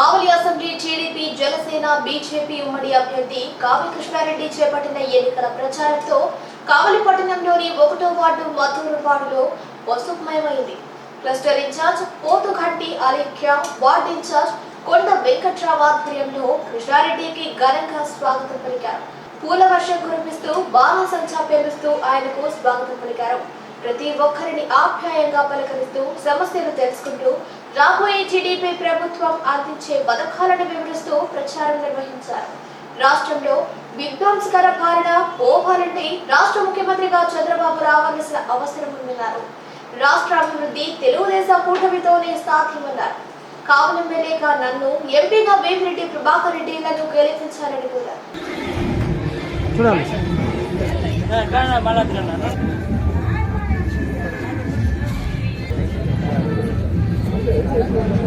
Kavali assembly TDP Janasena BJP ఉమ్మడి అభ్యర్థి కావి కృష్ణారెడ్డి చేపట్టిన ఎన్నికల ప్రచారంతో కావలి పట్టణంలోని ఒకటో వార్డు మధురు వార్డులో పసుపుమయమైంది cluster incharge Pothuganti Alekhya ward incharge Konda Venkatrao ఆధ్వర్యంలో కృష్ణారెడ్డికి ఘనంగా స్వాగతం పలికారు. పూల వర్షం కురిపిస్తూ బాణసంచా పేలుస్తూ ఆయనకు స్వాగతం పలికారు. ప్రతి ఒక్కరిని ఆప్యాయంగా పలకరిస్తూ సమస్యలు తెలుసుకుంటూ రాబోయే టీడీపీ ప్రభుత్వం అందించే పథకాలను వివరిస్తూ ప్రచారం నిర్వహించారు. రాష్ట్రంలో విధ్వంసకర పాలన పోవాలంటే రాష్ట్ర ముఖ్యమంత్రిగా చంద్రబాబు రావాల్సిన అవసరం ఉందన్నారు. రాష్ట్ర అభివృద్ధి తెలుగుదేశం కూటమితోనే సాధ్యమన్నారు. కావలి ఎమ్మెల్యేగా నన్ను ఎంపీగా వేమిరెడ్డి ప్రభాకర్ రెడ్డిలను గెలిపించాలని కోరారు. 就是。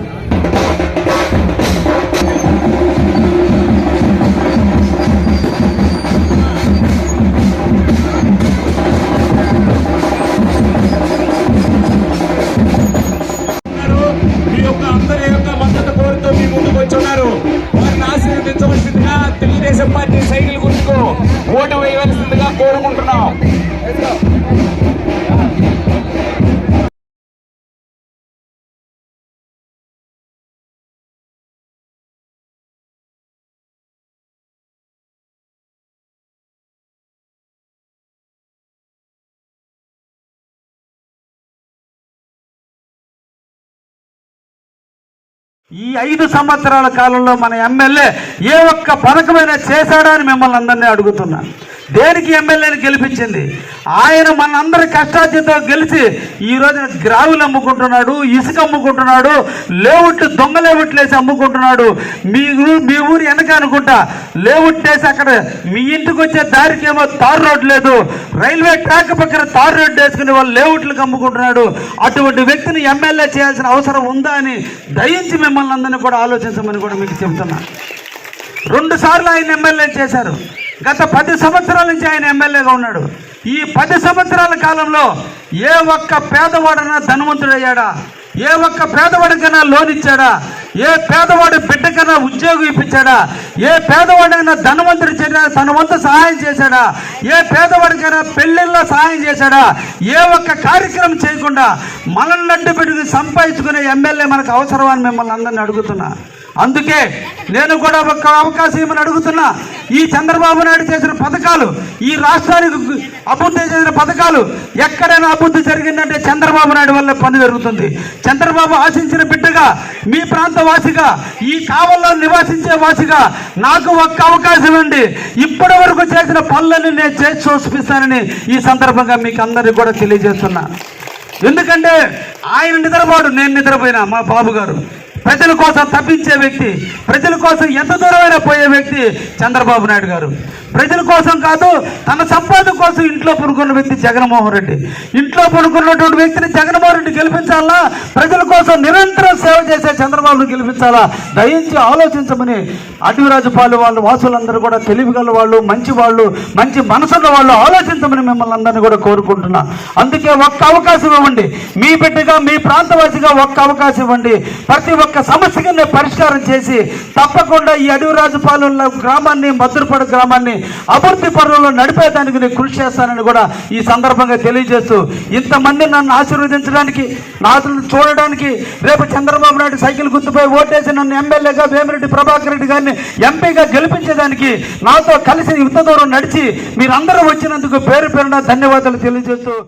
ఈ ఐదు సంవత్సరాల కాలంలో మన ఎమ్మెల్యే ఏ ఒక్క పథకమైనా చేశాడా అని మిమ్మల్ని అందరినీ అడుగుతున్నాను దేనికి ఎమ్మెల్యేని గెలిపించింది? ఆయన మనందరి కష్టార్జితో గెలిచి ఈ రోజున గ్రావులు అమ్ముకుంటున్నాడు ఇసుక అమ్ముకుంటున్నాడు లేవుట్లు దొంగ అమ్ముకుంటున్నాడు. మీ మీ ఊరు వెనక అనుకుంటా లేవుట్లేసి అక్కడ మీ ఇంటికి వచ్చే దారికి ఏమో తారు రోడ్డు లేదు. రైల్వే ట్రాక్ పక్కన తారు రోడ్డు వేసుకునే వాళ్ళు లేవుట్లకు అమ్ముకుంటున్నాడు. అటువంటి వ్యక్తిని ఎమ్మెల్యే చేయాల్సిన అవసరం ఉందా అని దయించి మిమ్మల్ని అందరినీ కూడా ఆలోచించమని కూడా మీకు చెబుతున్నా రెండు సార్లు ఆయన ఎమ్మెల్యే చేశారు. గత పది సంవత్సరాల నుంచి ఆయన ఎమ్మెల్యేగా ఉన్నాడు. ఈ పది సంవత్సరాల కాలంలో ఏ ఒక్క పేదవాడైనా ధనవంతుడయ్యాడా? ఏ ఒక్క పేదవాడికైనా లోన్ ఇచ్చాడా? ఏ పేదవాడి బిడ్డకైనా ఉద్యోగం ఇప్పించాడా? ఏ పేదవాడైనా ధనవంతుడి చేసిన తన వంతు సహాయం చేశాడా? ఏ పేదవాడికైనా పెళ్ళిళ్ళ సహాయం చేశాడా? ఏ ఒక్క కార్యక్రమం చేయకుండా మనల్ని అడ్డు పెట్టుకుని సంపాదించుకునే ఎమ్మెల్యే మనకు అవసరం అని మిమ్మల్ని అందరిని అడుగుతున్నా. అందుకే నేను కూడా ఒక అవకాశం ఏమని అడుగుతున్నా ఈ చంద్రబాబు నాయుడు చేసిన పథకాలు ఈ రాష్ట్రానికి అభివృద్ధి చేసిన పథకాలు ఎక్కడైనా అభివృద్ధి జరిగిందంటే చంద్రబాబు నాయుడు వల్ల పని జరుగుతుంది. చంద్రబాబు ఆశించిన బిడ్డగా మీ ప్రాంత వాసిగా ఈ కావల్లో నివాసించే వాసిగా నాకు ఒక్క అవకాశం అండి ఇప్పటి వరకు చేసిన పనులని నేను చేసి చూపిస్తానని ఈ సందర్భంగా మీకు అందరికీ కూడా తెలియజేస్తున్నా. ఎందుకంటే ఆయన నిద్రపోడు నేను నిద్రపోయినా మా బాబు గారు. ప్రజల కోసం తప్పించే వ్యక్తి ప్రజల కోసం ఎంత దూరమైనా పోయే వ్యక్తి చంద్రబాబు నాయుడు గారు. ప్రజల కోసం కాదు తన సంపాదన కోసం ఇంట్లో పడుకున్న వ్యక్తి జగన్మోహన్ రెడ్డి. ఇంట్లో పడుకున్నటువంటి వ్యక్తిని జగన్మోహన్ రెడ్డి గెలిపించాలా? ప్రజల కోసం నిరంతరం సేవ చేసే చంద్రబాబును గెలిపించాలా? దయించి ఆలోచించమని అటవీరాజుపాలు వాళ్ళు వాసులందరూ కూడా తెలివిగల వాళ్ళు మంచి వాళ్ళు మంచి మనసున్న వాళ్ళు ఆలోచించమని మిమ్మల్ని అందరినీ కూడా కోరుకుంటున్నా. అందుకే ఒక్క అవకాశం ఇవ్వండి. మీ బిడ్డగా మీ ప్రాంతవాసిగా ఒక్క అవకాశం ఇవ్వండి. ప్రతి ఒక్క సమస్యకి నేను పరిష్కారం చేసి తప్పకుండా ఈ అడవిరాజుపాలెంలో గ్రామాన్ని మధురపడ గ్రామాన్ని అభివృద్ధి పనుల్లో నడిపేదానికి నేను కృషి చేస్తానని కూడా ఈ సందర్భంగా తెలియజేస్తూ ఇంతమంది నన్ను ఆశీర్వదించడానికి నాతో చూడడానికి రేపు చంద్రబాబు నాయుడు సైకిల్ గుర్తుపై ఓటేసి నన్ను ఎమ్మెల్యేగా వేమిరెడ్డి ప్రభాకర్ రెడ్డి గారిని ఎంపీగా గెలిపించేదానికి నాతో కలిసి ఇంత దూరం నడిచి మీరందరూ వచ్చినందుకు పేరు పేరున ధన్యవాదాలు తెలియజేస్తూ